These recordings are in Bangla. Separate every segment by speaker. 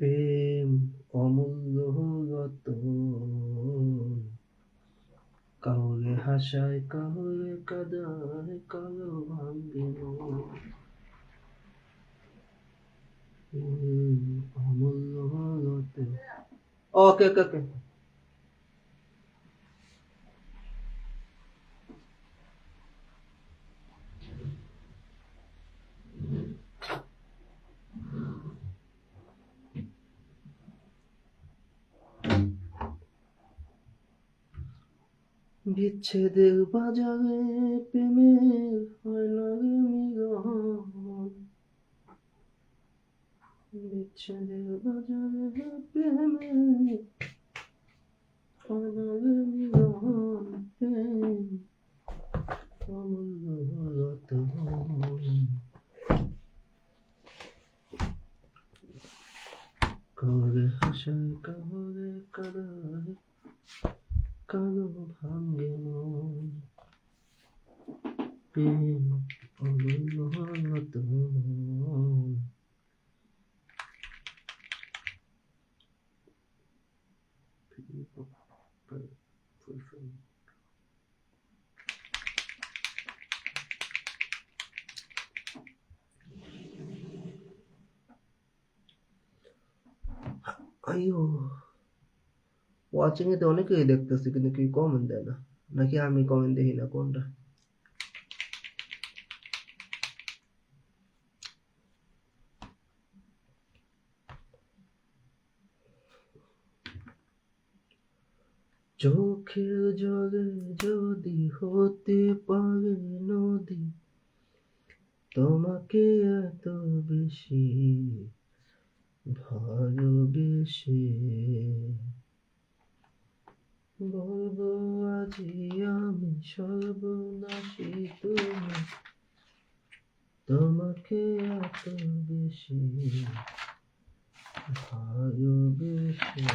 Speaker 1: প্রেম অমূল্য রতন কাউরে হাসায় কাউরে কাদায় কালো ভাঙ্গে অমূল্য রতন ওকে ওকে ওকে বিচ্ছেদের বাজারে প্রেমের হয় না মিলন। বিচ্ছেদের বাজারে প্রেমের হয় না মিলন প্রেম অমূল্য রতন কাউরে হাসায় কাউরে কাদায় কালো ভাঙ্গে মন প্রেম অমূল্য রতন আইও ওয়াচিং এ তো অনেকেই দেখতেছি, কিন্তু কেউ কমেন্ট দেয় না। নাকি আমি কমেন্ট দেখি না কোনটা? চোখের জলে যদি হতে পারে নদী, তোমাকে এত বেশি ভালোবেসে বলব আজি আমি সর্বনাশী তুমি। তোমাকে এত বেশি ভালোবেসে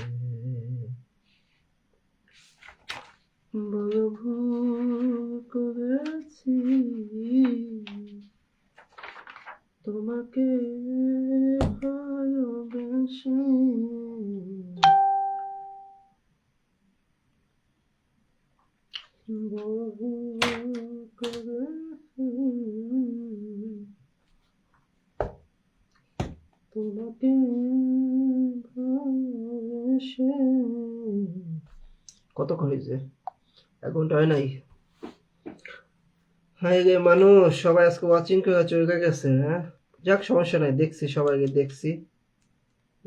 Speaker 1: বড় ভুল করেছি তোমাকে ভালোবেসে বড় ভুল তোমাকে ভালোবেসে কতক্ষণ হয়েছে? এক ঘণ্টা হয় নাই? হ্যাঁ রে মানুষ, সবাই আজকে ওয়াচিং করে চলে গেছে হ্যাঁ? যাক, সমস্যা নাই, দেখছি, সবাইকে দেখছি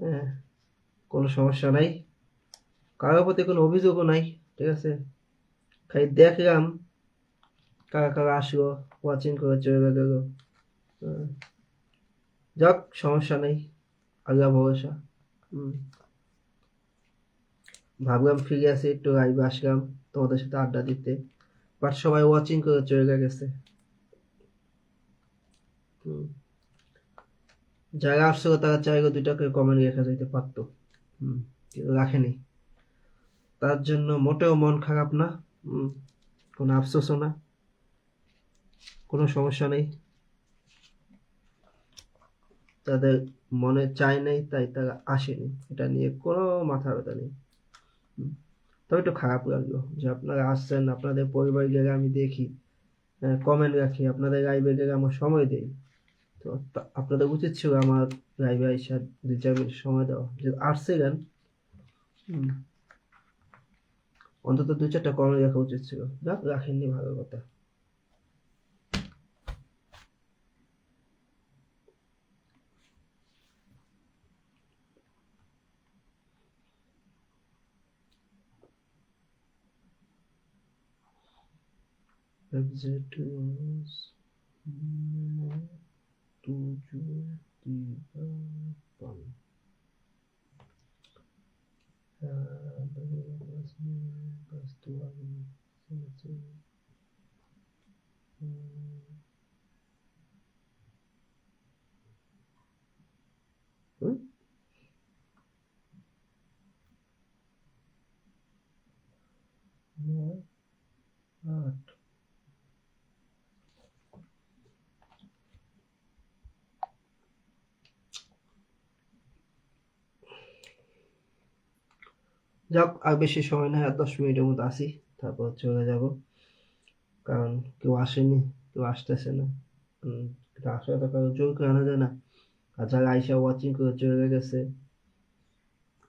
Speaker 1: হ্যাঁ? কোনো সমস্যা নাই। কারোর প্রতি কোনো অভিযোগও নাই, ঠিক আছে? খালি দেখলাম কারা কারা আসলো ওয়াচিং করে চলে গেল। হ্যাঁ। যাক, সমস্যা নেই, আল্লাহ ভরসা। ভাবলাম ফিরে আসি, একটু লাইভে আসলাম তোমাদের সাথে আড্ডা দিতে। বাট সবাই ওয়াচিং করে চলে গেছে। যারা আসছিল তারা চাইলে দুইটা করে কমেন্ট রেখে যেতে পারতো। হুম। রাখেনি। তার জন্য মোটেও মন খারাপ না। কোনো আফসোসও না? কোনো সমস্যা নেই? তাদের মনে চাই নেই তাই তারা আসেনি। এটা নিয়ে কোনো মাথা ব্যথা নেই। তবে একটু খারাপ লাগল যে আপনারা আসছেন আপনাদের পরিবার গেলে আমি দেখি কমেন্ট রাখি আপনাদের লাইভে গেলে আমার সময় দেই। তো আপনাদের উচিত ছিল আমার লাইভে আইসা দুই চার মিনিট সময় দেওয়া। যে আসছিলেন হুম, অন্তত দুই চারটা কমেন্ট রাখা উচিত ছিল যাক রাখেননি ভালো কথা. Bastuari, Bastuari, Bastuari. যাক, আর বেশি সময় নেই আর দশ মিনিটের মতো আসি তারপর চলে যাব। কারণ কেউ আসেনি, কেউ আসতেছে না। আসলে তো কারও জোর করে আনা যায় না। আর যারা আইসা ওয়াচিং করে চলে গেছে,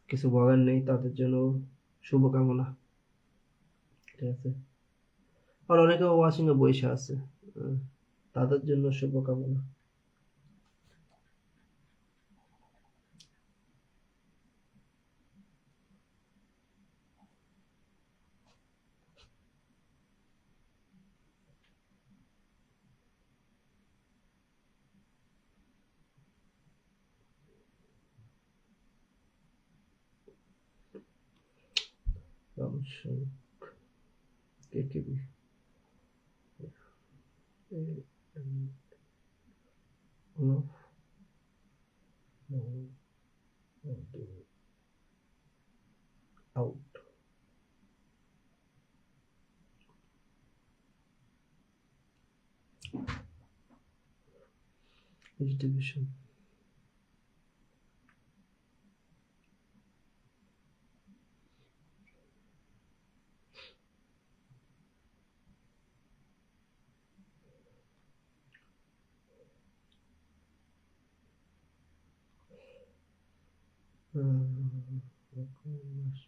Speaker 1: কিছু বলার নেই, তাদের জন্য শুভকামনা। ঠিক আছে? আর অনেকে ওয়াচিং এ বসে আছে। তাদের জন্য শুভকামনা। function KKB. And one of no, out. Um, must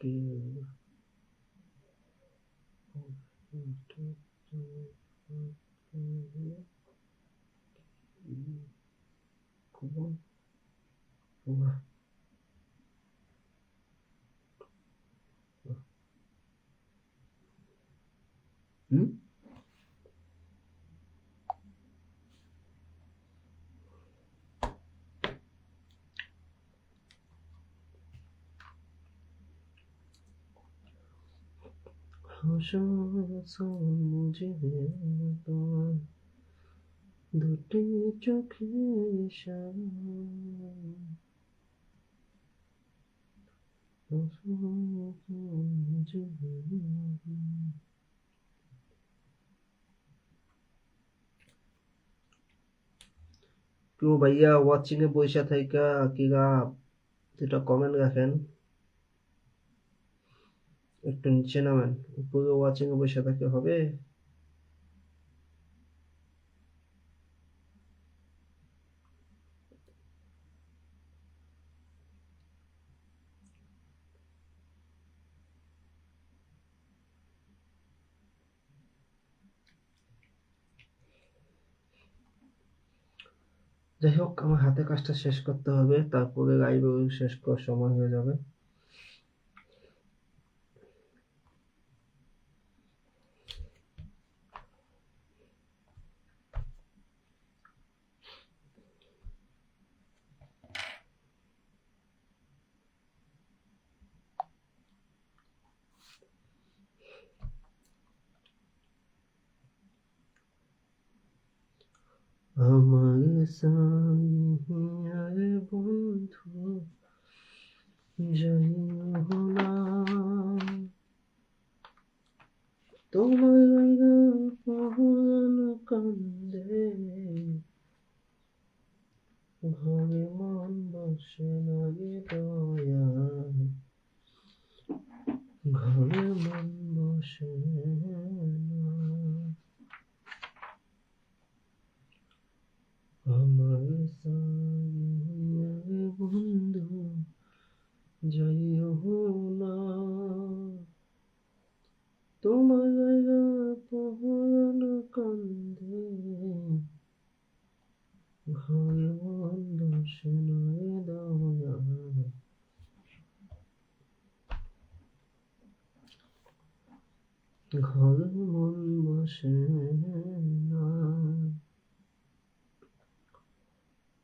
Speaker 1: give 구번 뭐가 응? দুটি চোখে কেউ ভাইয়া ওয়াচিং এ বৈশা থাইকা কিরা যেটা কমেন্ট রাখেন। একটু নিচে নামেন। উপরে এ বসে থাকতে হবে। যাই হোক, আমার হাতে কাজটা শেষ করতে হবে। তারপরে লাইভ শেষ করার সময় হয়ে যাবে। আমার সাইয়ারে বন্ধু যাইও না তোমার পহরান কান্দে ঘরে মন বসে না গে দয়া ঘরে মন বসে না আমার সাইয়ারে বন্ধু যাইও না তোমার জায়গা পহরান কান্দে ঘরে মন বসে নয় দয়া ঘরে মন বসে না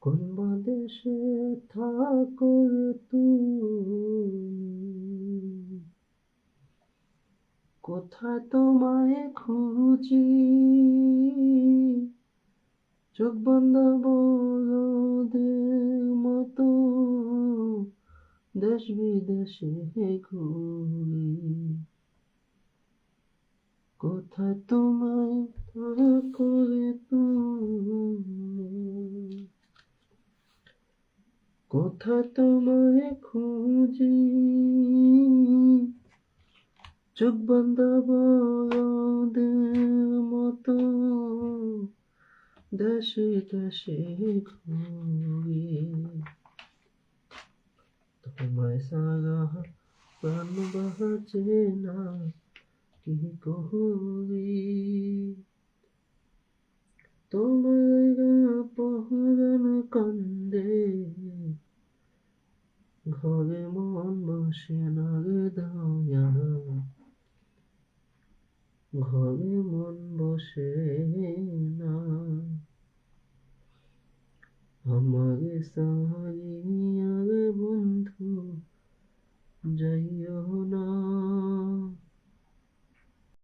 Speaker 1: কোন দেশে থাকো রে তুমি। কোথায় তোমায় খুঁজি? চোখ বন্ধ বড়দের মতো দেশ বিদেশে ঘুরি। কোথায় তোমায় করে তুমি? কোথায় তোমায় খুঁজি। চোখ বান্ধা বড়দের মতো দেশে দেশে ঘুরি তোমায় সারা প্রাণ বাজে না, কি করি? তোমায় পহরান কান্দে ঘরে মন বসে না রে ঘরে মন বসে না। আমারে সারিয়া রে বন্ধু যাইও না।